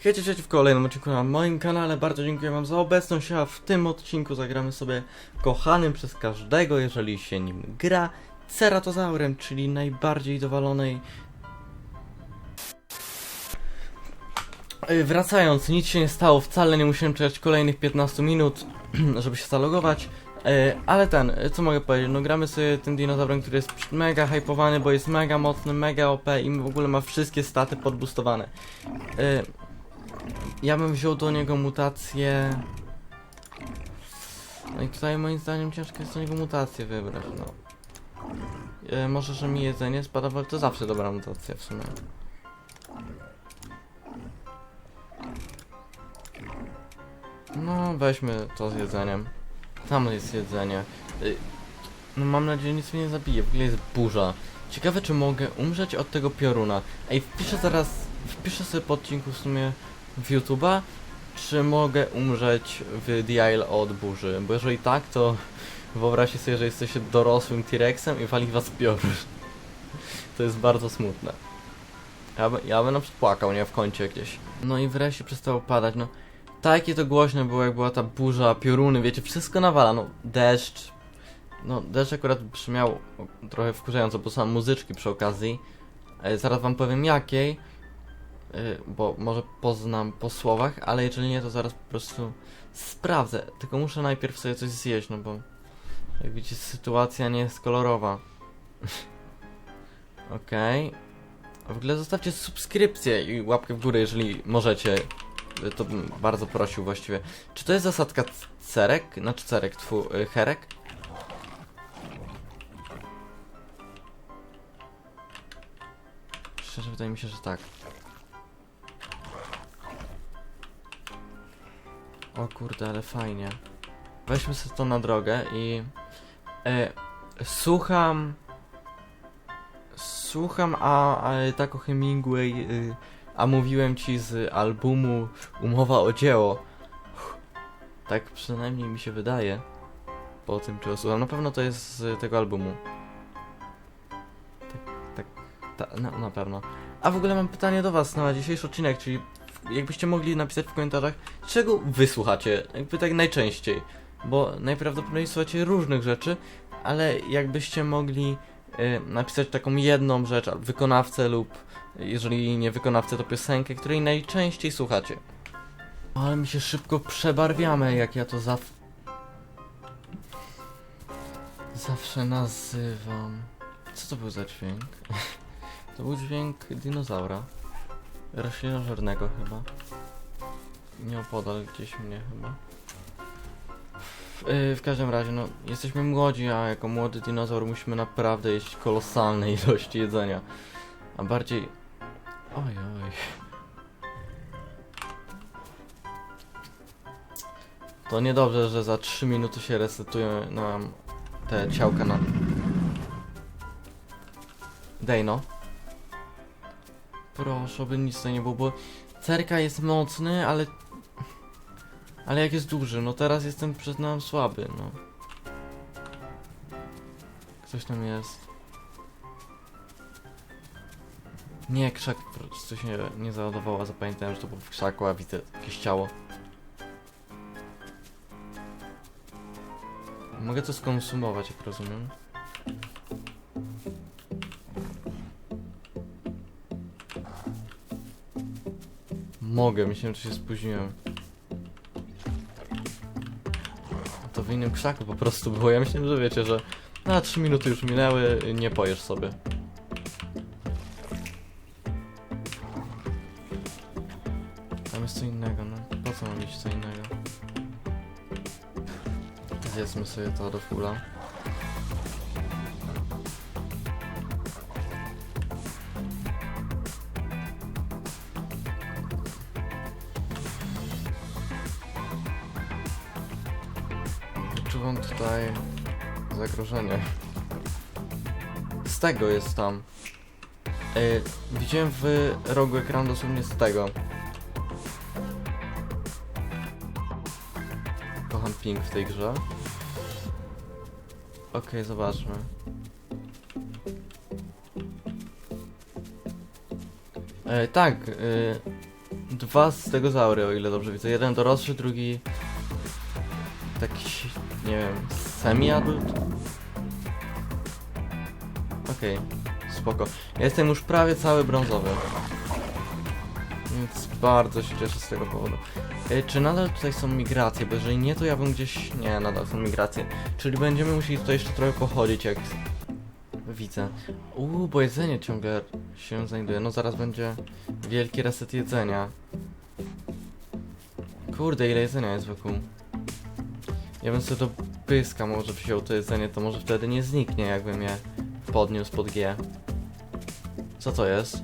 Hejcie, cześć w kolejnym odcinku na moim kanale. Bardzo dziękuję wam za obecność, a w tym odcinku zagramy sobie kochanym przez każdego, jeżeli się nim gra, Ceratozaurem, czyli najbardziej dowalonej... Yy, Wracając, nic się nie stało, wcale nie musiałem czekać kolejnych 15 minut, żeby się zalogować. Yy, ale ten, yy, co mogę powiedzieć, no gramy sobie tym dinozaurem, który jest mega hypowany, bo jest mega mocny, mega OP i w ogóle ma wszystkie staty podboostowane. Ja bym wziął do niego mutację. No i tutaj moim zdaniem ciężko jest do niego mutację wybrać, no. E, może, że mi jedzenie spada, ale to zawsze dobra mutacja w sumie. No, weźmy to z jedzeniem. Tam jest jedzenie. Y, No mam nadzieję, nic mnie nie zabije. W ogóle jest burza. Ciekawe, czy mogę umrzeć od tego pioruna. Ej, wpiszę zaraz, wpiszę sobie po odcinku w sumie w YouTube'a, czy mogę umrzeć w The od burzy. Bo jeżeli tak, to wyobraźcie sobie, że jesteście dorosłym T-Rexem i wali was piorun. To jest bardzo smutne. Ja, by, ja bym na przykład płakał, nie? W kącie gdzieś. No i wreszcie przestało padać, no. Takie to głośne było, jak była ta burza, pioruny, wiecie, wszystko nawala, no. Deszcz. No, deszcz akurat brzmiał trochę wkurzająco, bo są muzyczki przy okazji. E, zaraz wam powiem jakiej. Y, bo może poznam po słowach, ale jeżeli nie, to zaraz po prostu sprawdzę. Tylko muszę najpierw sobie coś zjeść, no bo jak widzicie, sytuacja nie jest kolorowa. Okej. W ogóle zostawcie subskrypcję i łapkę w górę, jeżeli możecie. Y, To bym bardzo prosił właściwie. Czy to jest zasadka cerek? Znaczy cerek, tfu, y, herek? Szczerze wydaje mi się, że tak. O kurde, ale fajnie. Weźmy sobie to na drogę i... E, słucham... Słucham, a, a tak o Hemingway, y, a mówiłem ci z albumu Umowa o dzieło. Tak przynajmniej mi się wydaje. Po tym, czy słucham. Na pewno to jest z tego albumu. Tak, tak, ta, na pewno. A w ogóle mam pytanie do was na dzisiejszy odcinek, czyli jakbyście mogli napisać w komentarzach, czego wysłuchacie, jakby tak najczęściej, bo najprawdopodobniej słuchacie różnych rzeczy, ale jakbyście mogli y, napisać taką jedną rzecz, wykonawcę lub jeżeli nie wykonawcę, to piosenkę, której najczęściej słuchacie. Ale mi się szybko przebarwiamy, jak ja to zaw... zawsze nazywam. Co to był za dźwięk? to był dźwięk dinozaura. Roślinożernego chyba. Nieopodal gdzieś mnie chyba. W, yy, w każdym razie, no, jesteśmy młodzi, a jako młody dinozaur musimy naprawdę jeść kolosalne ilości jedzenia. A bardziej... Oj, oj. To niedobrze, że za 3 minuty się resetują nam te ciałka na... Dej no. Proszę, by nic to nie było, bo cerka jest mocny, ale... Ale jak jest duży, no teraz jestem przyznam słaby, no. Ktoś tam jest. Nie, krzak się nie załadowało, a zapamiętałem, że to był w krzaku, a widzę jakieś ciało. Mogę to skonsumować, jak rozumiem. Mogę, myślałem, że się spóźniłem. To w innym krzaku po prostu było. Ja myślałem, że wiecie, że na 3 minuty już minęły, nie pojesz sobie. Tam jest co innego, no. Po co mam mieć co innego? Zjedzmy sobie to do fula. Wyczuwam tutaj zagrożenie. Z tego jest tam. Yy, widziałem w rogu ekranu dosłownie z tego. Kocham ping w tej grze. Okej, zobaczmy. E, tak, e, dwa stegozaury, o ile dobrze widzę. Jeden dorosły, drugi taki, nie wiem, semi-adult? Okej, spoko. Ja jestem już prawie cały brązowy. Więc bardzo się cieszę z tego powodu. E, czy nadal tutaj są migracje? Bo jeżeli nie, to ja bym gdzieś... Nie, nadal są migracje. Czyli będziemy musieli tutaj jeszcze trochę pochodzić, jak widzę. Uuu, bo jedzenie ciągle się znajduje. No zaraz będzie wielki reset jedzenia. Kurde, ile jedzenia jest wokół. Ja bym sobie do pyska może wziął to jedzenie, to może wtedy nie zniknie, jakbym je podniósł pod G. Co to jest?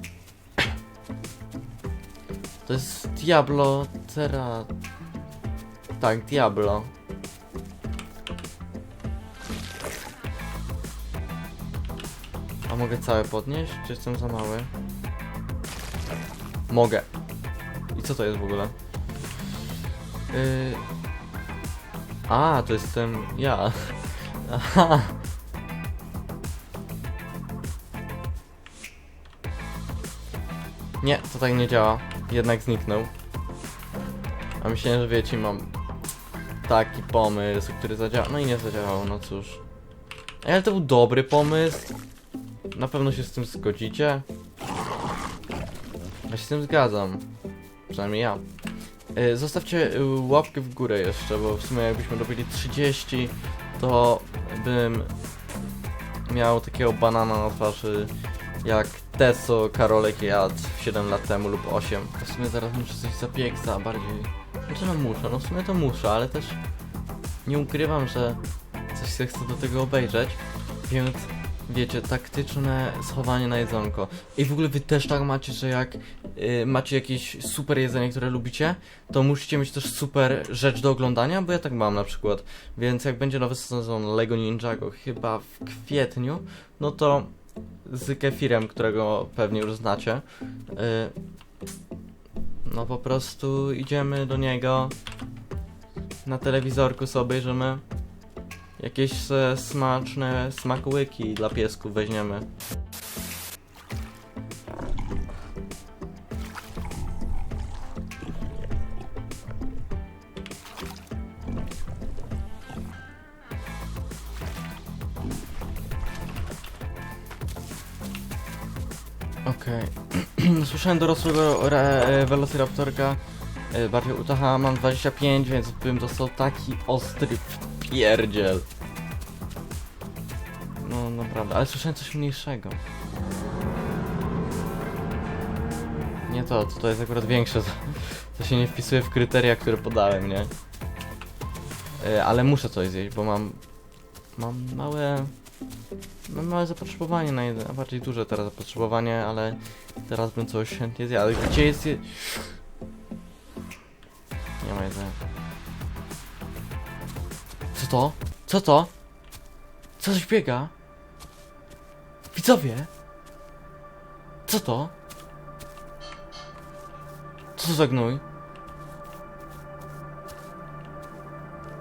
To jest Diablo Terra... Tak, Diablo. A mogę całe podnieść? Czy jestem za mały? Mogę. I co to jest w ogóle? Yy... A, to jestem ja. Aha. Nie, to tak nie działa. Jednak zniknął. A myślałem, że wiecie, mam taki pomysł, który zadziałał. No i nie zadziałał, no cóż. Ale to był dobry pomysł. Na pewno się z tym zgodzicie. Ja się z tym zgadzam. Przynajmniej ja. Y, Zostawcie y, łapkę w górę jeszcze, bo w sumie jakbyśmy robili 30, to bym miał takiego banana na twarzy jak Teso Karolek jadł 7 lat temu lub 8. W sumie zaraz muszę coś zapiekć za bardziej... Znaczy no muszę, no w sumie to muszę, ale też nie ukrywam, że coś się chcę do tego obejrzeć, więc wiecie, taktyczne schowanie na jedzonko. I w ogóle wy też tak macie, że jak y, macie jakieś super jedzenie, które lubicie, to musicie mieć też super rzecz do oglądania, bo ja tak mam na przykład. Więc jak będzie nowy sezon Lego Ninjago, chyba w kwietniu, no to z kefirem, którego pewnie już znacie, y, no po prostu idziemy do niego na telewizorku sobie obejrzymy jakieś e, smaczne smakołyki dla piesków weźmiemy. Okej. Słyszałem dorosłego re, e, Velociraptorka. e, Bardziej Utaha mam 25, więc bym dostał taki ostry pierdziel. No naprawdę, ale słyszałem coś mniejszego. Nie to, to, jest akurat większe, to, to się nie wpisuje w kryteria, które podałem, nie? E, ale muszę coś zjeść, bo mam... Mam małe... Mam małe zapotrzebowanie na jedzenie, a bardziej duże teraz zapotrzebowanie, ale teraz bym coś chętnie zjadł. Gdzie jest je... Nie ma jedzenia. Co to? Co to? Co coś biega? Widzowie! Co to? Co za gnój?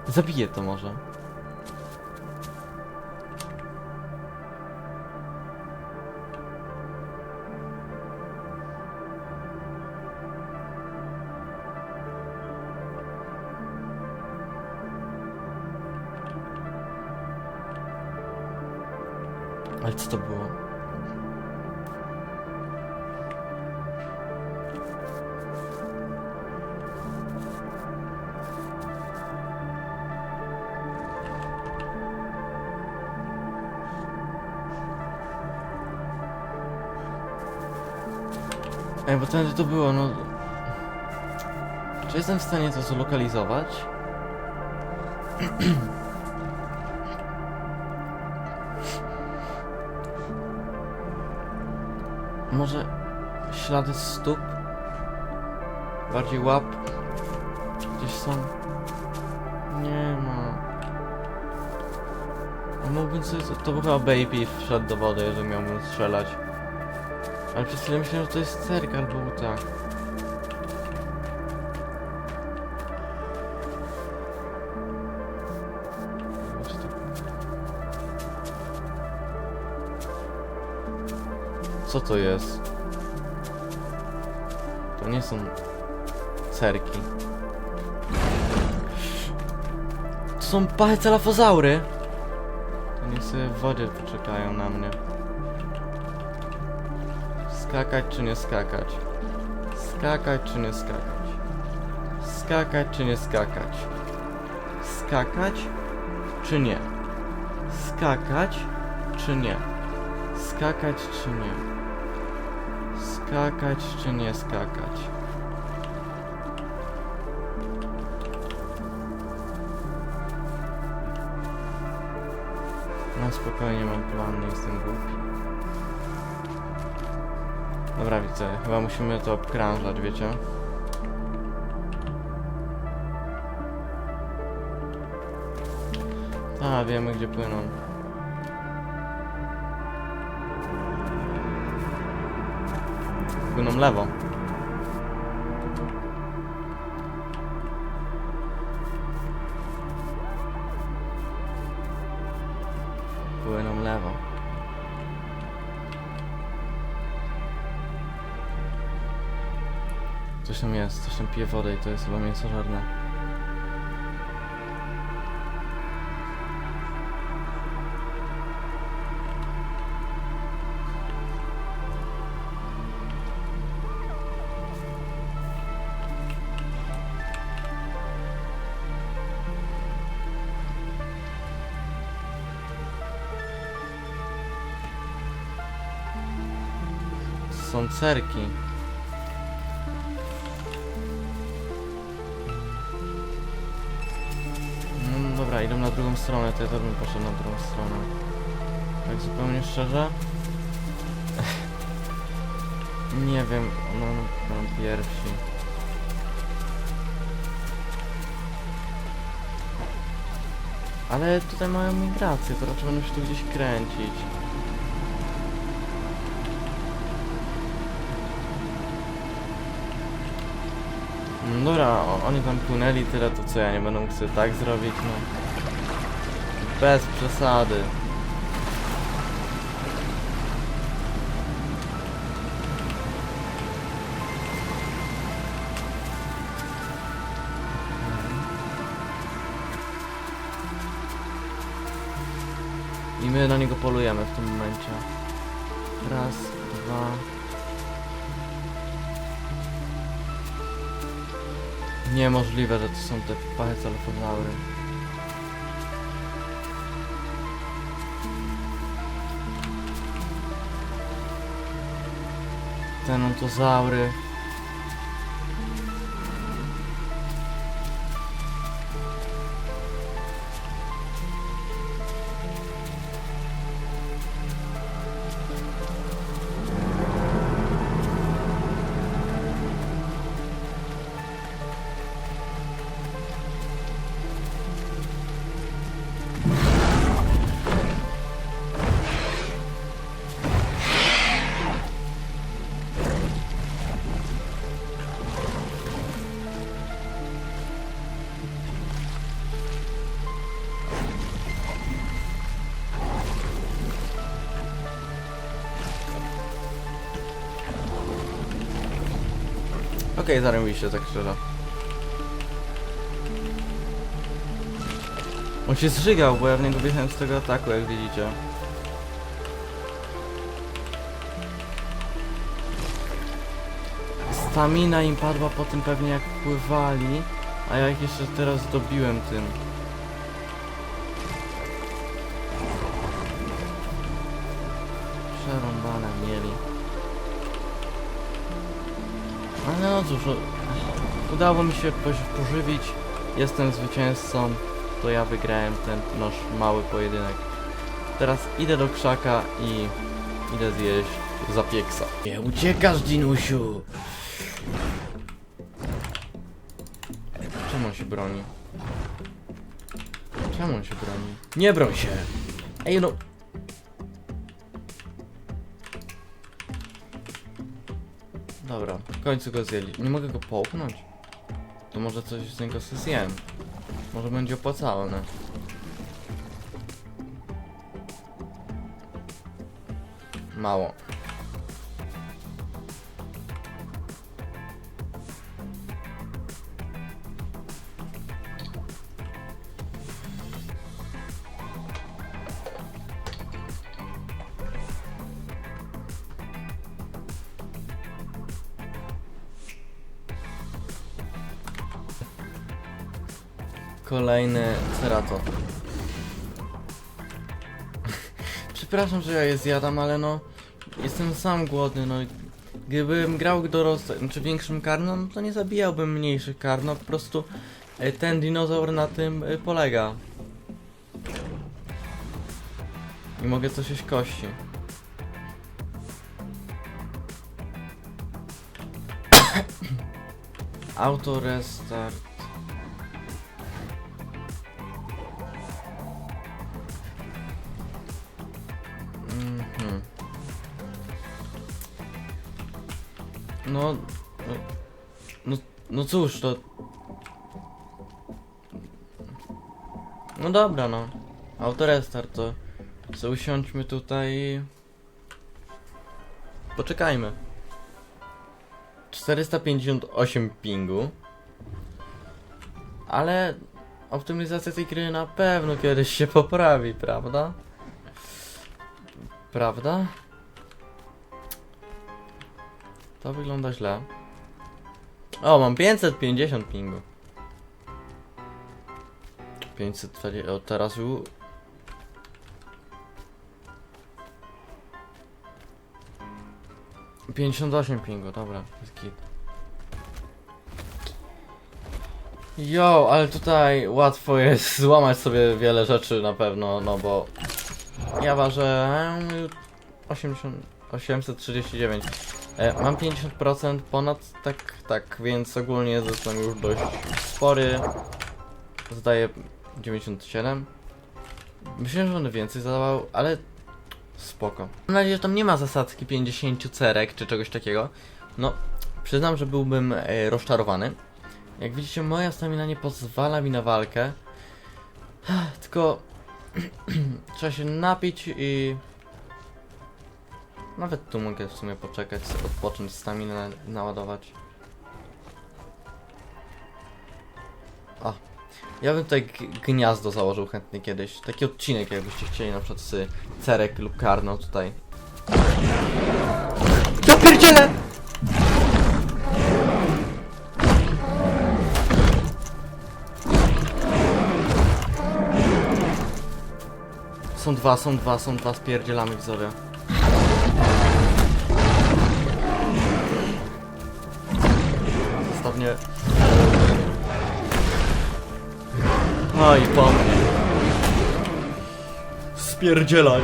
Zabiję to może. Ale co to było? Ej, bo ten to było, no... Czy jestem w stanie to zlokalizować? Może ślady stóp? Bardziej łap? Gdzieś są? Nie ma. A mógłbym sobie... To, to był chyba baby wszedł do wody, jeżeli miałbym strzelać. Ale przez chwilę myślałem, że to jest cerka albo Co to jest? To nie są serki. To są pachelafozaury. Niech sobie w wodzie poczekają na mnie. Skakać czy nie skakać? Skakać czy nie skakać? Skakać czy nie skakać? Skakać czy nie? Skakać czy nie? Skakać czy nie? Skakać czy nie skakać? No spokojnie mam plan, nie jestem głupi. Dobra widzę, chyba musimy to obkrążać, wiecie? A, wiemy gdzie płyną. Płyną lewo. Płyną lewo. Coś tam jest, coś tam pije wodę i to jest chyba mięsożerne. Są cerki. No dobra, idą na drugą stronę, to ja też bym poszedł na drugą stronę. Tak zupełnie szczerze? Nie wiem, no, no, no pierwsi. Ale tutaj mają migrację, to raczej będą się tu gdzieś kręcić. No dobra, oni tam płynęli tyle, to co ja nie będę mógł sobie tak zrobić, no. Bez przesady. I my na niego polujemy w tym momencie. Raz, dwa. Niemożliwe, że to są te pachycelofozaury. Tenotozaury. Okej, zarobiście, tak szczerze. On się zżygał, bo ja w niego wjechałem z tego ataku, jak widzicie. Stamina im padła po tym pewnie jak pływali, a ja ich jeszcze teraz dobiłem tym. Przerąbane mieli. No cóż, udało mi się pożywić, jestem zwycięzcą, to ja wygrałem ten nasz mały pojedynek. Teraz idę do krzaka i idę zjeść zapieksa. Nie uciekasz, Dinusiu! Czemu on się broni? Czemu on się broni? Nie broń się! Ej no... Dobra, w końcu go zjęli. Nie mogę go połknąć? To może coś z niego sobie zjem. Może będzie opłacalne. Mało. Kolejny cerato. Przepraszam, że ja je zjadam, ale no... Jestem sam głodny, no. Gdybym grał dorosłym, czy większym karno, no to nie zabijałbym mniejszych kar, no po prostu e, ten dinozaur na tym e, polega. I mogę coś jeść kości. Auto restart. No, no, no, no cóż, to... No dobra, no. Auto restart, to... Co usiądźmy tutaj i... Poczekajmy. 458 pingu. Ale optymizacja tej gry na pewno kiedyś się poprawi, prawda? Prawda? To wygląda źle. O, mam 550 pingu. 520, o teraz u... Pięćdziesiąt osiem pingu, dobra, jest git. Jo, ale tutaj łatwo jest złamać sobie wiele rzeczy na pewno, no bo ja ważę em, 80, 839. E, mam 50% ponad, tak, tak, więc ogólnie zostałem już dość spory. Zdaję 97. Myślę, że on więcej zadawał, ale spoko. Mam nadzieję, że tam nie ma zasadzki 50 cerek czy czegoś takiego. No, przyznam, że byłbym e, rozczarowany. Jak widzicie, moja stamina nie pozwala mi na walkę. Tylko trzeba się napić i nawet tu mogę w sumie poczekać, odpocząć, staminę na- naładować. A, ja bym tutaj gniazdo założył chętnie kiedyś. Taki odcinek, jakbyście chcieli, na przykład z Cerek lub Karno tutaj. Ja pierdzielę! Są dwa, są dwa, są dwa, spierdzielamy widzowie. Mnie. No i. Spierdzielaj.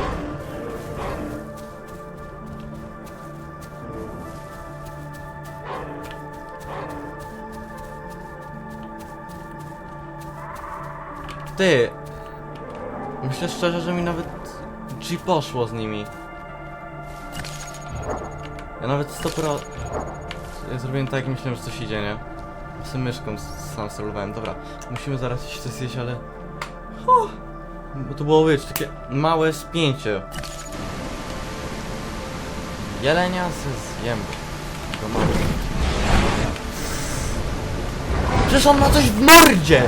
Ty. Myślę szczerze, że mi nawet G poszło z nimi. Ja nawet 100 pro... Ja zrobiłem tak, jak myślałem, że coś idzie, nie? Z myszką sam sterowałem. Dobra, musimy zaraz iść coś zjeść, ale... Bo to było być takie małe spięcie. Jelenia ze zjem. Tylko małe. Przecież on ma coś w mordzie!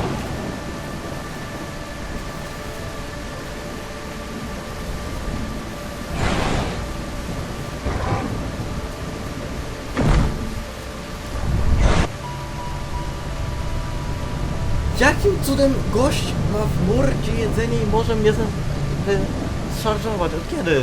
Jakim cudem gość ma w mordzie jedzenie i może mnie za- za- zszarżować? Od kiedy?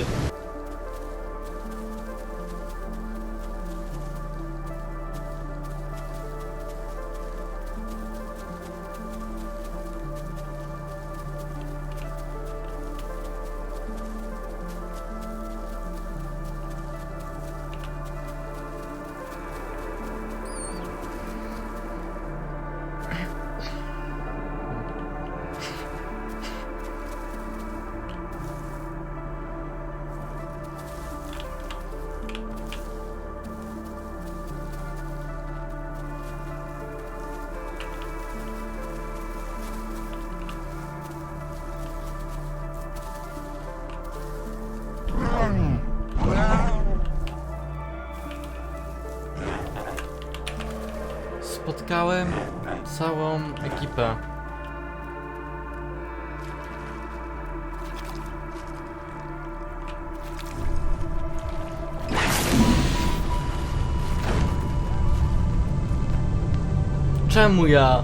Spotkałem całą ekipę. Czemu ja?